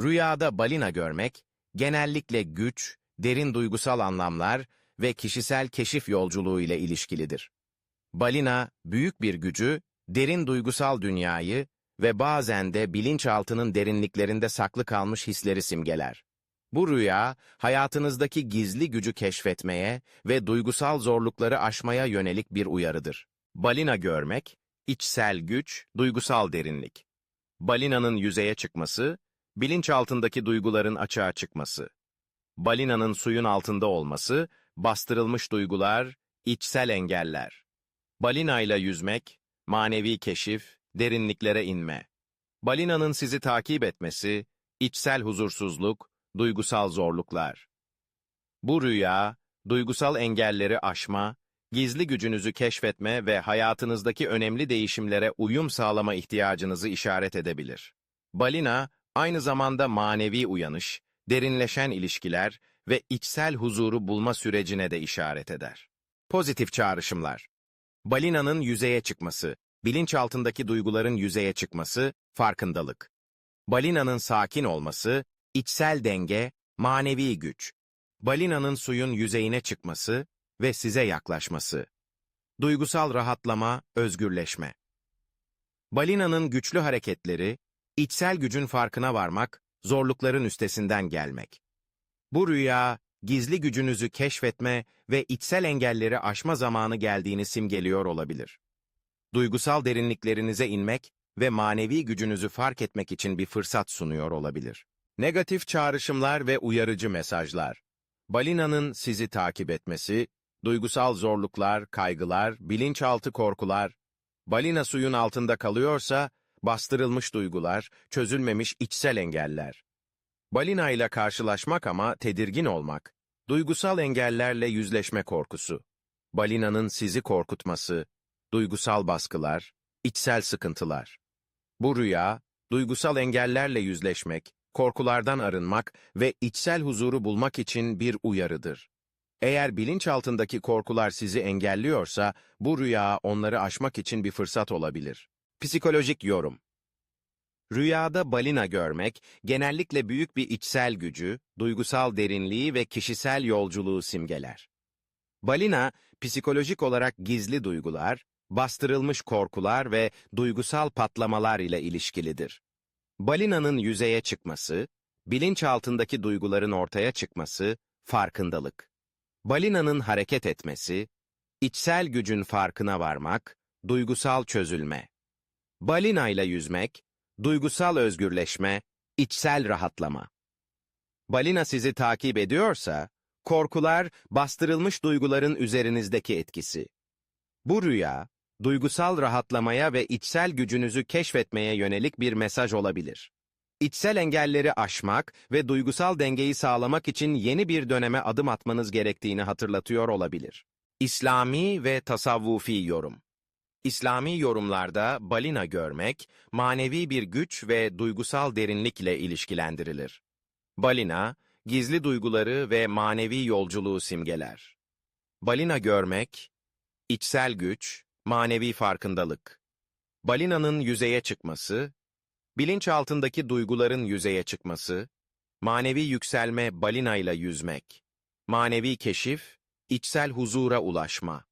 Rüyada balina görmek, genellikle güç, derin duygusal anlamlar ve kişisel keşif yolculuğu ile ilişkilidir. Balina, büyük bir gücü, derin duygusal dünyayı ve bazen de bilinçaltının derinliklerinde saklı kalmış hisleri simgeler. Bu rüya, hayatınızdaki gizli gücü keşfetmeye ve duygusal zorlukları aşmaya yönelik bir uyarıdır. Balina görmek, içsel güç, duygusal derinlik. Balinanın yüzeye çıkması, bilinçaltındaki duyguların açığa çıkması. Balinanın suyun altında olması, bastırılmış duygular, içsel engeller. Balina ile yüzmek, manevi keşif, derinliklere inme. Balinanın sizi takip etmesi, içsel huzursuzluk, duygusal zorluklar. Bu rüya, duygusal engelleri aşma, gizli gücünüzü keşfetme ve hayatınızdaki önemli değişimlere uyum sağlama ihtiyacınızı işaret edebilir. Balina, aynı zamanda manevi uyanış, derinleşen ilişkiler ve içsel huzuru bulma sürecine de işaret eder. Pozitif çağrışımlar Balinanın yüzeye çıkması, bilinçaltındaki duyguların yüzeye çıkması, farkındalık. Balinanın sakin olması, içsel denge, manevi güç. Balinanın suyun yüzeyine çıkması ve size yaklaşması. Duygusal rahatlama, özgürleşme. Balinanın güçlü hareketleri, içsel gücün farkına varmak, zorlukların üstesinden gelmek. Bu rüya, gizli gücünüzü keşfetme ve içsel engelleri aşma zamanı geldiğini simgeliyor olabilir. Duygusal derinliklerinize inmek ve manevi gücünüzü fark etmek için bir fırsat sunuyor olabilir. Negatif çağrışımlar ve uyarıcı mesajlar. Balinanın sizi takip etmesi, duygusal zorluklar, kaygılar, bilinçaltı korkular, balina suyun altında kalıyorsa, bastırılmış duygular, çözülmemiş içsel engeller. Balina ile karşılaşmak ama tedirgin olmak, duygusal engellerle yüzleşme korkusu. Balinanın sizi korkutması, duygusal baskılar, içsel sıkıntılar. Bu rüya, duygusal engellerle yüzleşmek, korkulardan arınmak ve içsel huzuru bulmak için bir uyarıdır. Eğer bilinçaltındaki korkular sizi engelliyorsa, bu rüya onları aşmak için bir fırsat olabilir. Psikolojik yorum Rüyada balina görmek, genellikle büyük bir içsel gücü, duygusal derinliği ve kişisel yolculuğu simgeler. Balina, psikolojik olarak gizli duygular, bastırılmış korkular ve duygusal patlamalar ile ilişkilidir. Balinanın yüzeye çıkması, bilinçaltındaki duyguların ortaya çıkması, farkındalık. Balinanın hareket etmesi, içsel gücün farkına varmak, duygusal çözülme. Balina ile yüzmek, duygusal özgürleşme, içsel rahatlama. Balina sizi takip ediyorsa, korkular, bastırılmış duyguların üzerinizdeki etkisi. Bu rüya, duygusal rahatlamaya ve içsel gücünüzü keşfetmeye yönelik bir mesaj olabilir. İçsel engelleri aşmak ve duygusal dengeyi sağlamak için yeni bir döneme adım atmanız gerektiğini hatırlatıyor olabilir. İslami ve tasavvufi yorum İslami yorumlarda balina görmek, manevi bir güç ve duygusal derinlikle ilişkilendirilir. Balina, gizli duyguları ve manevi yolculuğu simgeler. Balina görmek, içsel güç, manevi farkındalık. Balinanın yüzeye çıkması, bilinçaltındaki duyguların yüzeye çıkması, manevi yükselme balina ile yüzmek, manevi keşif, içsel huzura ulaşma.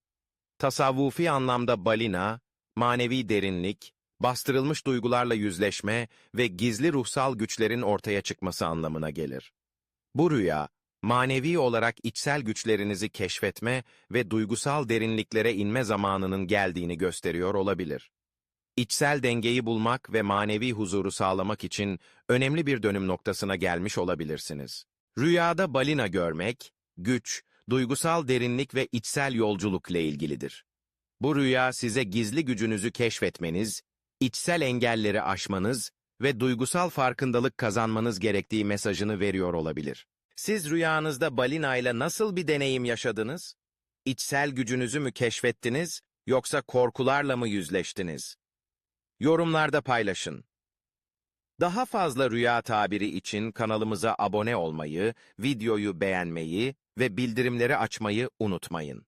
Tasavvufi anlamda balina, manevi derinlik, bastırılmış duygularla yüzleşme ve gizli ruhsal güçlerin ortaya çıkması anlamına gelir. Bu rüya, manevi olarak içsel güçlerinizi keşfetme ve duygusal derinliklere inme zamanının geldiğini gösteriyor olabilir. İçsel dengeyi bulmak ve manevi huzuru sağlamak için önemli bir dönüm noktasına gelmiş olabilirsiniz. Rüyada balina görmek, güç, duygusal derinlik ve içsel yolculuk ile ilgilidir. Bu rüya size gizli gücünüzü keşfetmeniz, içsel engelleri aşmanız ve duygusal farkındalık kazanmanız gerektiği mesajını veriyor olabilir. Siz rüyanızda balina ile nasıl bir deneyim yaşadınız? İçsel gücünüzü mü keşfettiniz yoksa korkularla mı yüzleştiniz? Yorumlarda paylaşın. Daha fazla rüya tabiri için kanalımıza abone olmayı, videoyu beğenmeyi ve bildirimleri açmayı unutmayın.